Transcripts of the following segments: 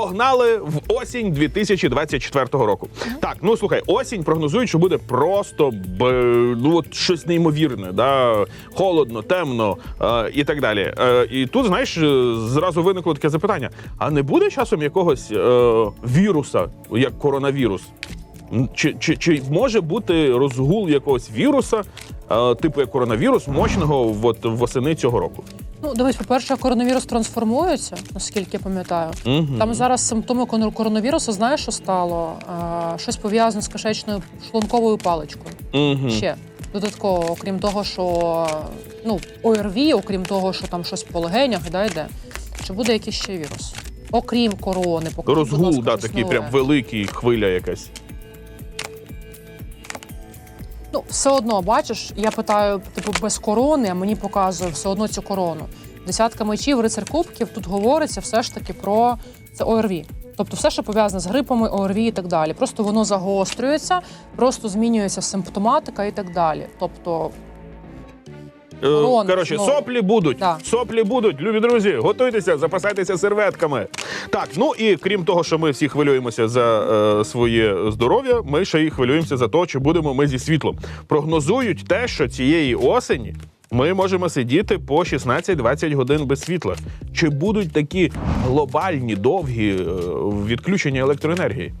Погнали в осінь 2024 року. Так, ну слухай, осінь прогнозують, що буде просто б, ну от щось неймовірне, да? холодно, темно е, і так далі. Е, і тут, знаєш, е, зразу виникло таке запитання: а не буде часом якогось е, віруса, як коронавірус? Чи, чи, чи може бути розгул якогось віруса, е, типу як коронавірус, мощного от, восени цього року? Ну, дивись, по-перше, коронавірус трансформується, наскільки я пам'ятаю. Мгм. Там зараз симптоми коронавірусу, знаєш, що стало? А, щось пов'язане з кишечною шлунковою паличкою. Мгм. Ще додатково, окрім того, що ну, ОРВІ, окрім того, що там щось по легенях да, йде, чи буде якийсь ще вірус? Окрім корони, будь Розгул, да, такий прям великий хвиля якась. Ну, все одно, бачиш, я питаю, типу, без корони, а мені показує все одно цю корону. Десятка мечів, рицар кубків, тут говориться все ж таки про це ОРВІ. Тобто все, що пов'язане з грипами, ОРВІ і так далі. Просто воно загострюється, просто змінюється симптоматика і так далі. Тобто, Е, Коротше, знову. соплі будуть. Да. Соплі будуть. Любі друзі, готуйтеся, запасайтеся серветками. Так, ну і крім того, що ми всі хвилюємося за е, своє здоров'я, ми ще й хвилюємося за те, чи будемо ми зі світлом. Прогнозують те, що цієї осені. Ми можемо сидіти по 16-20 годин без світла. Чи будуть такі глобальні довгі е, відключення електроенергії?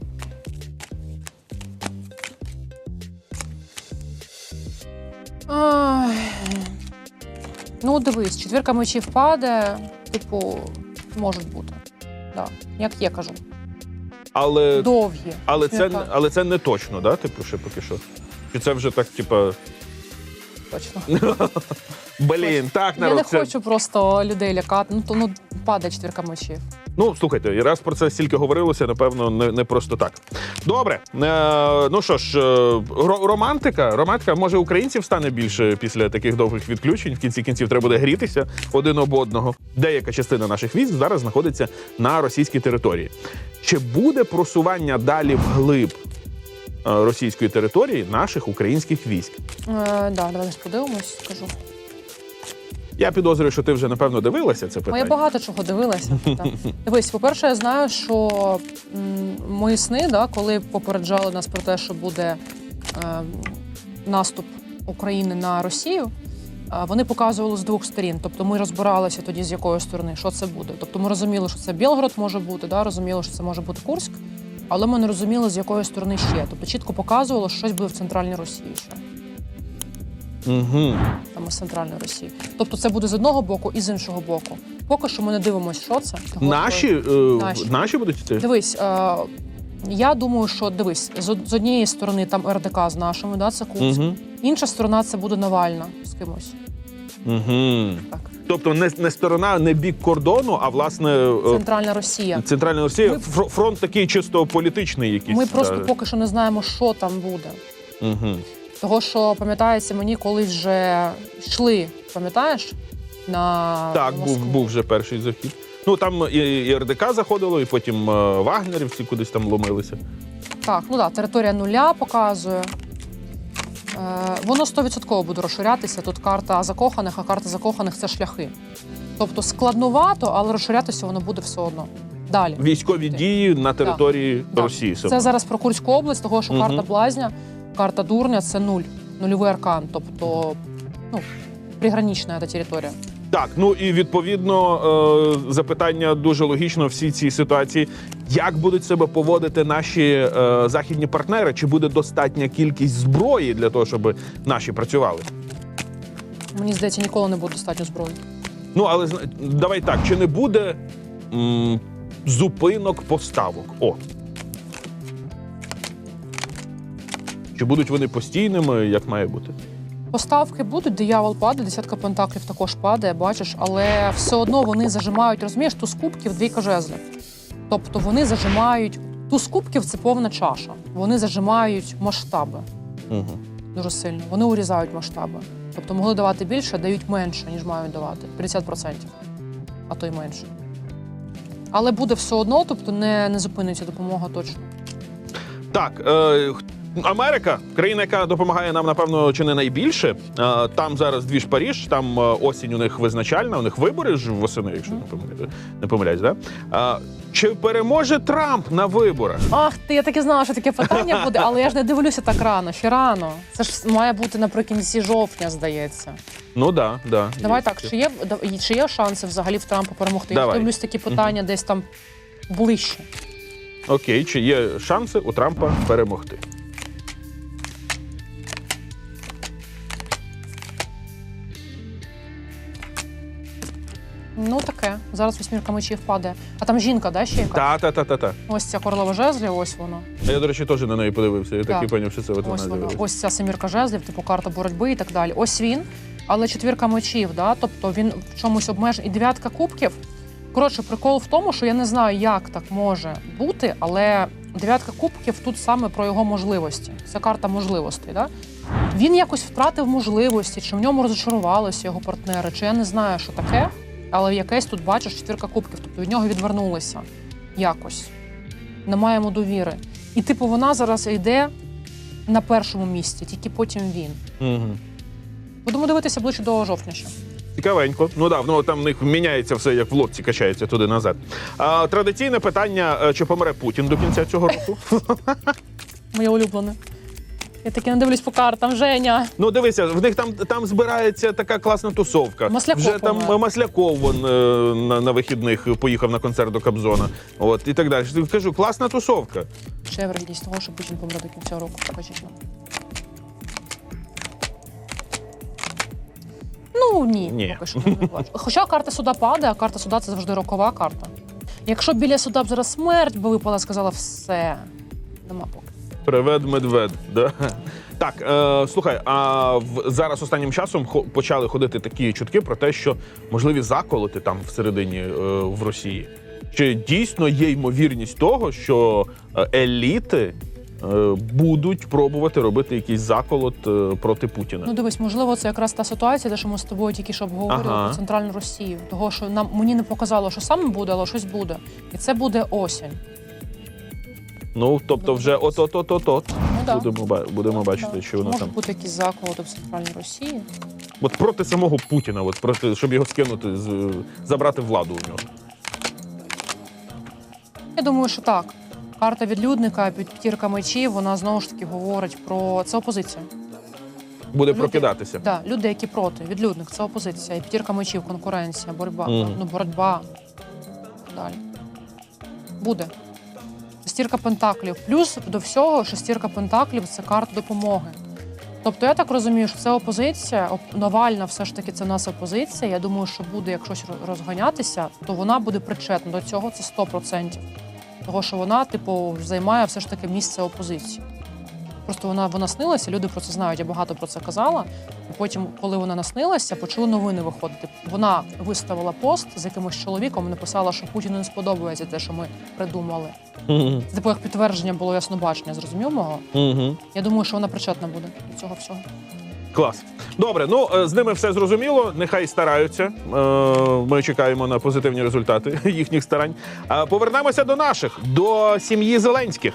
ну дивись, четвірка мечів падає, типу, може бути. Да. Як я кажу, Але, довгі. але, це, але це не точно, да? Типу, ще поки що. Чи це вже так, типа. Точно. Блін, так Я не це- хочу просто людей лякати. Ну то ну падає четвірка мечів. Ну, слухайте, і раз про це стільки говорилося, напевно, не, не просто так. Добре. Е, ну що ж, е, ро- романтика. Романтика, може, українців стане більше після таких довгих відключень. В кінці кінців треба буде грітися один об одного. Деяка частина наших військ зараз знаходиться на російській території. Чи буде просування далі вглиб російської території наших українських військ? Е, да, давай зараз подивимось, скажу. Я підозрюю, що ти вже напевно дивилася це питання. я багато чого дивилася. так. Дивись, по-перше, я знаю, що м, мої сни, да, коли попереджали нас про те, що буде е, наступ України на Росію. е, Вони показували з двох сторін. Тобто ми розбиралися тоді, з якої сторони, що це буде. Тобто ми розуміли, що це Білгород може бути, да, розуміли, що це може бути Курськ, але ми не розуміли, з якої сторони ще. Тобто чітко показувало, що щось буде в центральній Росії ще. Угу. Саме з центральної Росії. Тобто це буде з одного боку і з іншого боку. Поки що ми не дивимося, що це. Того, Наші, е, Наші. наші будуть йти? Дивись, е, я думаю, що дивись, з, з однієї сторони там РДК з нашими, да, це Курськ. Угу. Інша сторона це буде Навальна з кимось. Угу. Так. Тобто не, не сторона, не бік кордону, а власне е, Центральна Росія. центральна Росія. Ми- Фронт такий чисто політичний якийсь. Ми просто поки що не знаємо, що там буде. Угу. Того, що пам'ятається, мені колись вже йшли, пам'ятаєш? На Так, Москву. був, був вже перший захід. Ну там і, і РДК заходило, і потім е, вагнерівці кудись там ломилися. Так, ну так, територія нуля показує. Е, воно 100% буде розширятися. Тут карта закоханих, а карта закоханих це шляхи. Тобто складновато, але розширятися воно буде все одно. Далі. Військові дії на території Так. Росії. саме. Це зараз про Курську область, того, що Мгм. карта блазня, карта дурня це нуль, нульовий аркан. Тобто, ну, пригранична ця територія. Так, ну і відповідно е, запитання дуже логічно в всій цій ситуації. Як будуть себе поводити наші е, західні партнери? Чи буде достатня кількість зброї для того, щоб наші працювали? Мені здається, ніколи не буде достатньо зброї. Ну але давай так, чи не буде м, зупинок поставок? О. Чи будуть вони постійними, як має бути? Поставки будуть, диявол падає, десятка пентаклів також падає, бачиш, але все одно вони зажимають, розумієш, туз кубків, двійка жезлів. Тобто вони зажимають. Туз кубків це повна чаша. Вони зажимають масштаби Угу. дуже сильно. Вони урізають масштаби. Тобто могли давати більше, дають менше, ніж мають давати. 50%, а то й менше. Але буде все одно, тобто не, не зупиниться допомога точно. Так, е, Америка, країна, яка допомагає нам, напевно, чи не найбільше. Там зараз дві ж Паріж, там е, осінь у них визначальна, у них вибори ж восени, якщо не помиляюсь, не помиляюсь, да? Чи переможе Трамп на виборах? Ах, ти я так і знала, що таке питання буде, але я ж не дивлюся так рано. Ще рано. Це ж має бути наприкінці жовтня, здається. Ну да, да. Давай Є так, чи є чи є шанси взагалі в Трампа перемогти? Я дивлюсь такі питання десь там ближче. Окей, чи є шанси у Трампа перемогти? Ну таке. Зараз восьмірка мечів падає. А там жінка, да, ще яка? Та, та, та, та, та. Ось ця королева жезлів, ось воно. А Я, до речі, теж на неї подивився. Я так і Так. поняв, що це от Ось вона. з'явилася. Ось ця семірка жезлів, типу карта боротьби і так далі. Ось він, але четвірка мечів, да? тобто він в чомусь обмежений. І дев'ятка кубків. Коротше, прикол в тому, що я не знаю, як так може бути, але дев'ятка кубків тут саме про його можливості. Це карта можливостей. Да? Він якось втратив можливості, чи в ньому розчарувалися його партнери, чи я не знаю, що таке, але якесь тут бачиш четвірка кубків, тобто від нього відвернулися якось. Немає йому довіри. І типу вона зараз йде на першому місці, тільки потім він. Угу. Будемо дивитися ближче до жовтня ще. Цікавенько. Ну да, ну там в них міняється все, як в лодці качається туди назад. А, традиційне питання: е, чи помре Путін до кінця цього року? Моє улюблене. Я таки не дивлюсь по картам, Женя. Ну дивися, в них там, там збирається така класна тусовка. Масляков Вже там. Масляков вон, е, на, на вихідних поїхав на концерт до Кобзона. От і так далі. Кажу, класна тусовка. Ще вірогідність того, що Путін помре до кінця року. Покажіть нам. Ну ні, Ні. поки що не бачу. Хоча карта суда падає, а карта суда це завжди рокова карта. Якщо біля суда б зараз смерть би випала, сказала все. Нема поки. Привед медвед. Да? Так, е, слухай, а в, зараз останнім часом хо- почали ходити такі чутки про те, що можливі заколоти там всередині е, в Росії. Чи дійсно є ймовірність того, що е, еліти е, будуть пробувати робити якийсь заколот е, проти Путіна? Ну дивись, можливо, це якраз та ситуація, де що ми з тобою тільки що обговорювали Ага. про центральну Росію. Того, що нам мені не показало, що саме буде, але щось буде. І це буде осінь. Ну, тобто, вже от от от от от Ну да. будемо ба- будемо бачити, що воно Може там. бути якісь заколоти в центральній Росії. От проти самого Путіна, от проти, щоб його скинути, з, забрати владу у нього. Я думаю, що так. Карта відлюдника, п'ятірка мечів, вона знову ж таки говорить про це опозиція. Буде Люди- прокидатися. Да, люди, які проти, відлюдник, це опозиція. І п'ятірка мечів, конкуренція, боротьба, Мгм. ну боротьба. Далі. Буде. Шестірка пентаклів. Плюс до всього, шестірка пентаклів це карта допомоги. Тобто я так розумію, що це опозиція, оп- Навальна все ж таки це нас опозиція. Я думаю, що буде, якщось щось розганятися, то вона буде причетна до цього, це 100%. Того, що вона, типу, займає все ж таки місце опозиції. Просто вона, вона снилася, люди про це знають, я багато про це казала. І потім, коли вона наснилася, почали новини виходити. Вона виставила пост з якимось чоловіком, написала, що Путіну не сподобається те, що ми придумали. Це типу як підтвердження було яснобачення, зрозумів мого? Я думаю, що вона причетна буде до цього всього. Клас. Добре, ну е, з ними все зрозуміло. Нехай стараються. Е, Ми чекаємо на позитивні результати їхніх старань. Повернемося до наших, до сім'ї Зеленських.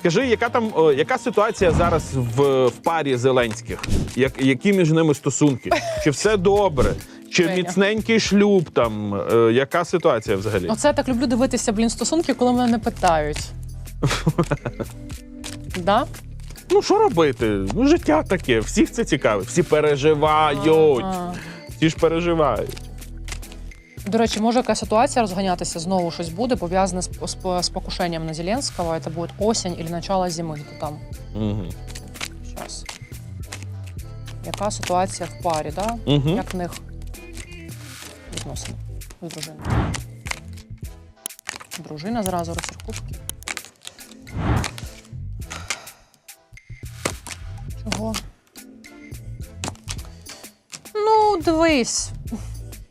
Скажи, яка там яка ситуація зараз в, в парі Зеленських? Як, які між ними стосунки? Чи все добре? Чи Женя. міцненький шлюб там? Е, Яка ситуація взагалі? Оце я так люблю дивитися, блін, стосунки, коли мене не питають. да? Ну що робити? Ну життя таке, всіх це цікавить, всі переживають, всі ж переживають. До речі, може яка ситуація розганятися, знову щось буде пов'язане з, з, з покушенням на Зеленського. Це буде осінь або начало зими, то там. Угу. Щас. Яка ситуація в парі, да? Угу. Як в них відносини з дружиною? Дружина зразу рицар. Чого? Ну, дивись.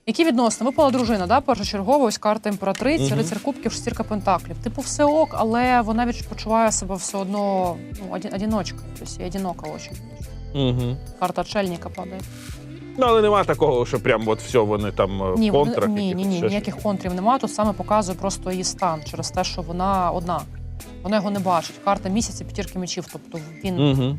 Які відносини? Випала дружина, да? першочергово, ось карта імператриці, Мгм. рицар кубків, шестірка пентаклів. Типу, все ок, але вона відчуває себе все одно ну, оді- одиночка. Тобто, одинока очень. Угу. Карта отшельника падає. Ну, але нема такого, що прям от все вони там е, Ні, контрах. ні, ні, ні, ніяких контрів немає. Тут саме показує просто її стан через те, що вона одна. Вона його не бачить. Карта місяця п'ятірки мечів. Тобто він Угу.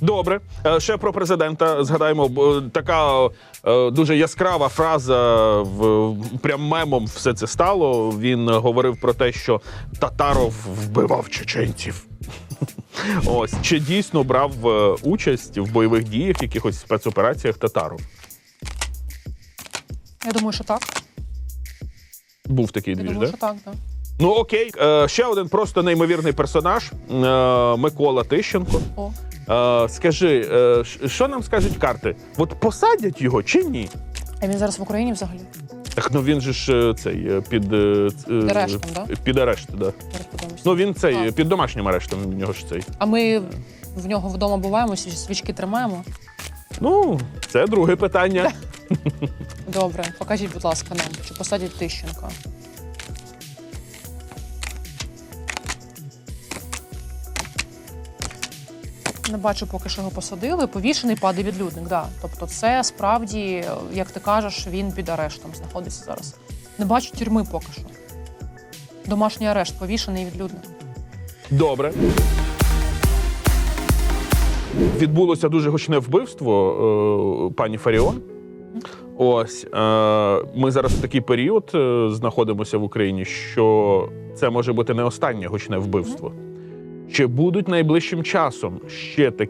Добре. Е, Ще про президента згадаємо. Така е, дуже яскрава фраза в прям мемом все це стало. Він говорив про те, що Татаров вбивав чеченців. Ось чи дійсно брав е, участь в бойових діях, якихось спецопераціях Татаров? я думаю, що так. Був такий двіж, да? так. так. Ну окей. Ще один просто неймовірний персонаж Микола Тищенко. О. Е, Скажи, е, що нам скажуть карти? От посадять його чи ні? А він зараз в Україні взагалі. Так, ну він же ж е, цей е, під, е, ц- е, Під арештом, да? Під арешт, да. Зараз подивимося. Ну він цей А. під домашнім арештом. В нього ж цей. А ми в нього вдома буваємо, свіч- свічки тримаємо. Ну, це друге питання. Добре, покажіть, будь ласка, нам, чи посадять Тищенка. Не бачу, поки що його посадили. Повішений падає відлюдник, да. Тобто, це справді, як ти кажеш, він під арештом знаходиться зараз. Не бачу тюрми поки що. Домашній арешт, повішений відлюдник. Добре. Відбулося дуже гучне вбивство е, пані Фаріон. Ось е, ми зараз в такий період е, знаходимося в Україні, що це може бути не останнє гучне вбивство. Чи будуть найближчим часом ще так,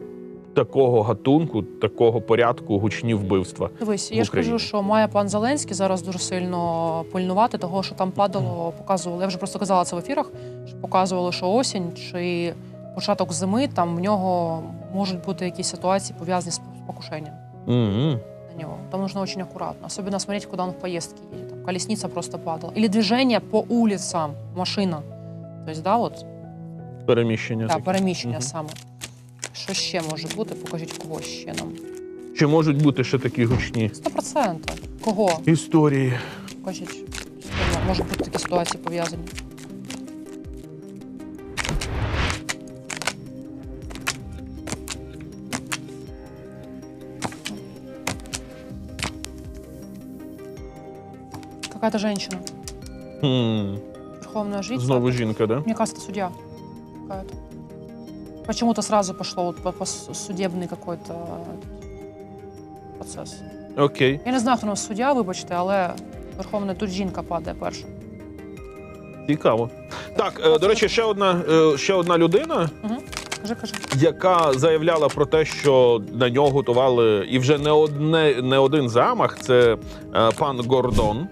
такого гатунку, такого порядку гучні вбивства? Дивись, в я ж кажу, що має пан Зеленський зараз дуже сильно пильнувати того, що там падало, показували. Я вже просто казала це в ефірах, що показували, що осінь чи початок зими там в нього можуть бути якісь ситуації пов'язані з покушенням Угу. на него. Там нужно очень аккуратно. Особенно смотреть, куда он в поездке едет. Там колесница просто падала. Или движение по улицам, машина. То есть, да, от Переміщення. да, таке. переміщення Мгм. саме. Що ще може бути? Покажіть кого ще нам. Чи можуть бути ще такі гучні Сто процентів. Кого? історії? Покажіть. Можуть бути такі ситуації пов'язані. Какая-то женщина, Хм. верховная жрица. Знову жінка, да? Мне кажется, судья какая-то. Почему-то сразу пошло вот по, по судебный какой-то процес. Окей. Я не знаю, хто у нас суддя, вибачте, але верховна тут жінка падає перша. Цікаво. Так, е, до речі, ще одна, е, ще одна людина, Угу. Кажи, кажи. яка заявляла про те, що на нього готували і вже не одне не один замах. Це е, пан Гордон.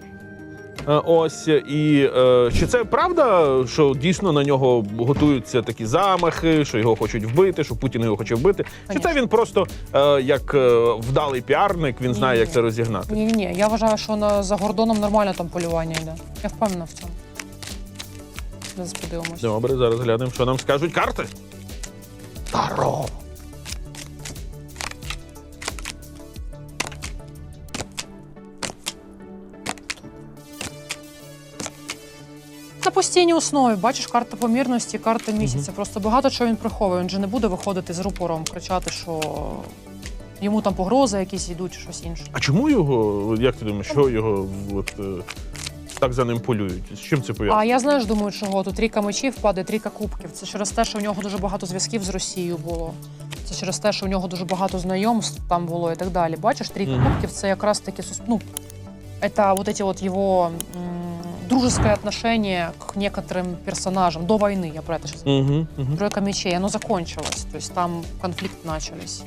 Е, Ось і е, чи це правда, що дійсно на нього готуються такі замахи, що його хочуть вбити, що Путін його хоче вбити? Чи це він просто е, як вдалий піарник, він знає, як Ні. це розігнати? Ні, ні, ні. Я вважаю, що на, за Гордоном нормально там полювання йде. Я впевнена в цьому. Зараз подивимось. Добре, зараз глянемо, що нам скажуть карти. Таро. Постійній основі, бачиш, карта помірності, карта місяця. Просто багато чого він приховує. Він же не буде виходити з рупором, кричати, що йому там погрози якісь йдуть, чи щось інше. А чому його, як ти думаєш, що його от, е, так за ним полюють? З чим це пов'язано? А я знаєш, думаю, чого тут трійка мечів падає, трійка кубків. Це через те, що в нього дуже багато зв'язків з Росією було. Це через те, що в нього дуже багато знайомств там було і так далі. Бачиш, трійка Мгм. кубків це якраз таки сус- ну, это вот эти вот его м, дружеское отношение к некоторым персонажам до войны, я про это сейчас Угу, угу. Тройка мечей, оно закончилось. То есть там конфликт начались.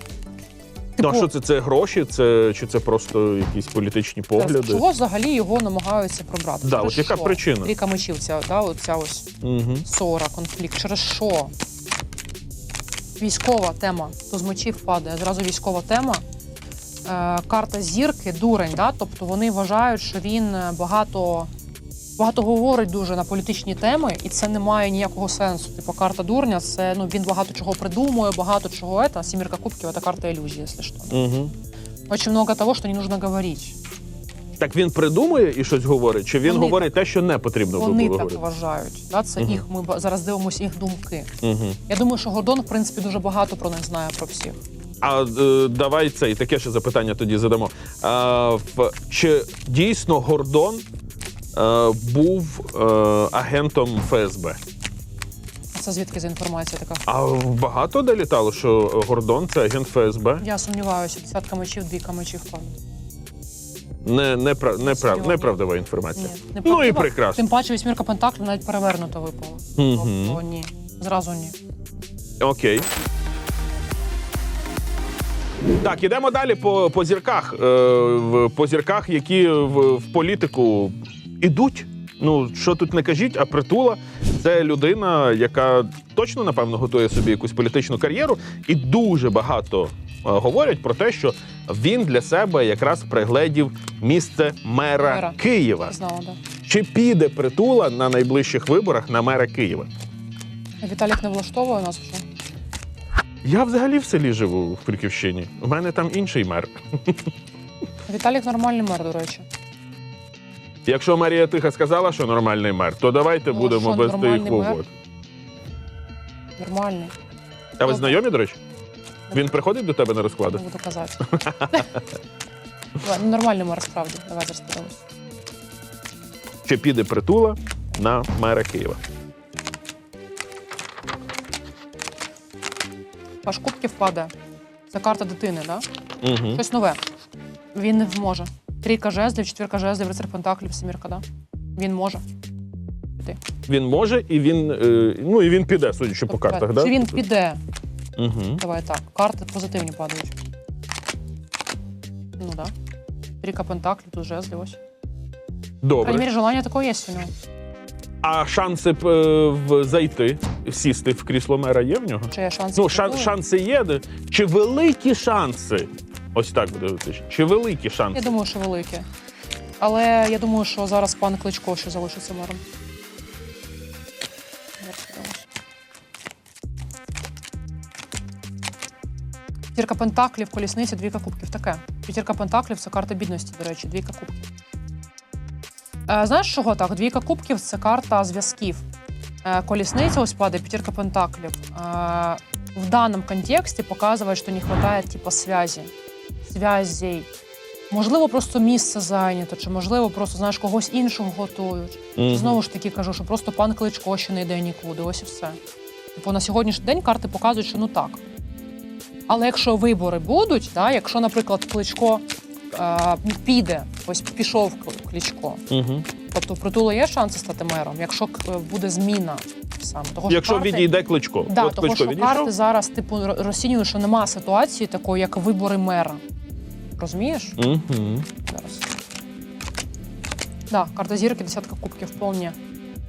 Ну, а що це? Це гроші, це чи це просто якісь політичні погляди? Чого взагалі його намагаються пробрати? Да, Через от яка що? причина? Трійка мечів, ця, да, от ця ось Угу. ссора, конфлікт. Через що? Військова тема. То з мечів падає. Зразу військова тема. Е, карта зірки, дурень. Да? Тобто вони вважають, що він е, багато, багато говорить дуже на політичні теми, і це не має ніякого сенсу. Типу, карта дурня, це ну, він багато чого придумує, багато чого. Это, сімірка кубків це карта ілюзії, якщо що. Угу. Очень много того, що не нужно говорити. Так він придумує і щось говорить, чи він Вони говорить те, що не потрібно було Вони так вважають. Да? Це Мгм. їх. Ми зараз дивимося їх думки. Угу. Я думаю, що Гордон, в принципі, дуже багато про них знає про всіх. А е, давай це і таке ще запитання тоді задамо. А, в, чи дійсно Гордон був е, агентом ФСБ. Це звідки за інформація така? А багато де літало, що Гордон це агент ФСБ? Я сумніваюся, десятка мечів, двійка мечів падає. Не, не, пра- не, прав- Сьогодні. неправдива інформація. Ні, ну і неправдива. прекрасно. Тим паче вісьмірка пентаклів навіть перевернуто випала. Мгм. Тобто ні. Зразу ні. Окей. Так, ідемо далі по, по зірках. Е, в- по зірках, які в, в політику ідуть. Ну, що тут не кажіть, а притула це людина, яка точно, напевно, готує собі якусь політичну кар'єру, і дуже багато е, говорять про те, що він для себе якраз пригледів місце мера, Мера. Києва. Знала, да. Чи піде притула на найближчих виборах на мера Києва? Віталік не влаштовує нас вже. Я взагалі в селі живу в Крюківщині. У мене там інший мер. Віталік нормальний мер, до речі. Якщо Марія Тиха сказала, що нормальний мер, то давайте Ну, будемо що, їх нормальний в мер? увод. Нормальний. А ви Добре. знайомі, до речі? Він приходить до тебе на Не розклади? буду казати. Давай, ну, Нормальний мер, справді. Давай зараз подивимось. Чи піде притула на мера Києва? Паш кубків падає. Це карта дитини, да? Угу. Щось нове. Він не зможе. Трійка жезлів, четвірка жезлів, рицар пентаклів, семірка, да? Він може. Піти. Він може і він, е, ну, і він піде, судячи по картах, Чи да? він піде? Угу. Давай так. Карти позитивні падають. Ну да. Трійка пентаклів, тут жезлів ось. По Добре. мере, желання такое є у нього. А шанси б, е, в зайти, сісти в крісло мера є в нього? Чи є шанс? Ну, шан, шанси є. де- Чи великі шанси? Ось так буде. Чи великі шанси? Я думаю, що велике. Але я думаю, що зараз пан Кличко ще залишиться мером. П'ятірка пентаклів, колісниця, двійка кубків. Таке. П'ятірка пентаклів це карта бідності, до речі, двійка кубків. Е, знаєш, чого так? Двійка кубків це карта зв'язків. Е, колесница ось падает, пятерка пентаклів. Е, в данном контексте показывает, что не хватает типа связи. Связей. Можливо, просто місце зайнято, чи можливо, просто знаєш когось іншого готують. Мгм. Знову ж таки кажу, що просто пан Кличко ще не йде нікуди. Ось і все. Типу на сьогоднішній день карти показують, що ну так. Але якщо вибори будуть, да, якщо, наприклад, Кличко е, піде, ось пішов Кличко, Мгм. тобто в притулу є шанси стати мером, якщо е, буде зміна саме. Того, що Якщо карти- відійде кличко. Да, От того, кличко що відійшов. карти зараз типу ро- розцінюють, що нема ситуації такої, як вибори мера. Розумієш? Мгм. Зараз. Да, карта зірки, десятка кубків вполне.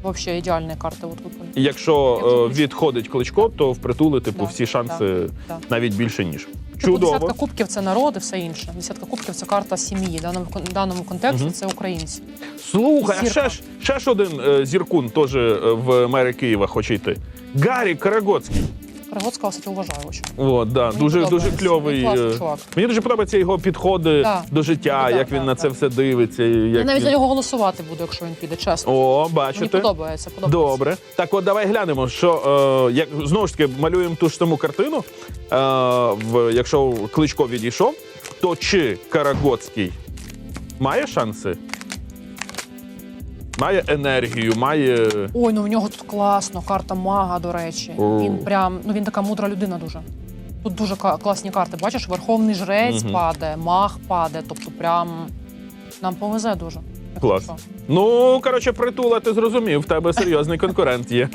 Вообще ідеальні карти от випали. Якщо е, відходить кличко, то впритули типу Да, всі шанси да. навіть більше ніж. Типу, Чудово. десятка кубків це народ і все інше. Десятка кубків це карта сім'ї. В даному, кон- даному контексті Мгм. це українці. Слухай, а Зірка. ще ж ще ж один е, зіркун теж е, в мери Києва хоче йти. Гаррі Карагоцький. Карагоцького, кстати, вважаю очень. О, да, Мені дуже дуже кльовий. Він класний е, чувак. Мені дуже подобаються його підходи Да. до життя, Да, як він да, на да. це все дивиться. і Я навіть він... за нього голосувати буду, якщо він піде, чесно. О, Мені бачите. подобається, подобається. Добре. Так, от давай глянемо, що е, як знову ж таки малюємо ту ж саму картину. Е, в, якщо Кличко відійшов, то чи Карагоцький має шанси? Має енергію, має. Ой, ну в нього тут класно, карта мага, до речі. О. Він прям, ну він така мудра людина дуже. Тут дуже класні карти. Бачиш, верховний жрець угу. падає, маг падає. Тобто, прям нам повезе дуже. Клас. Ну, коротше, притула, ти зрозумів, в тебе серйозний конкурент є.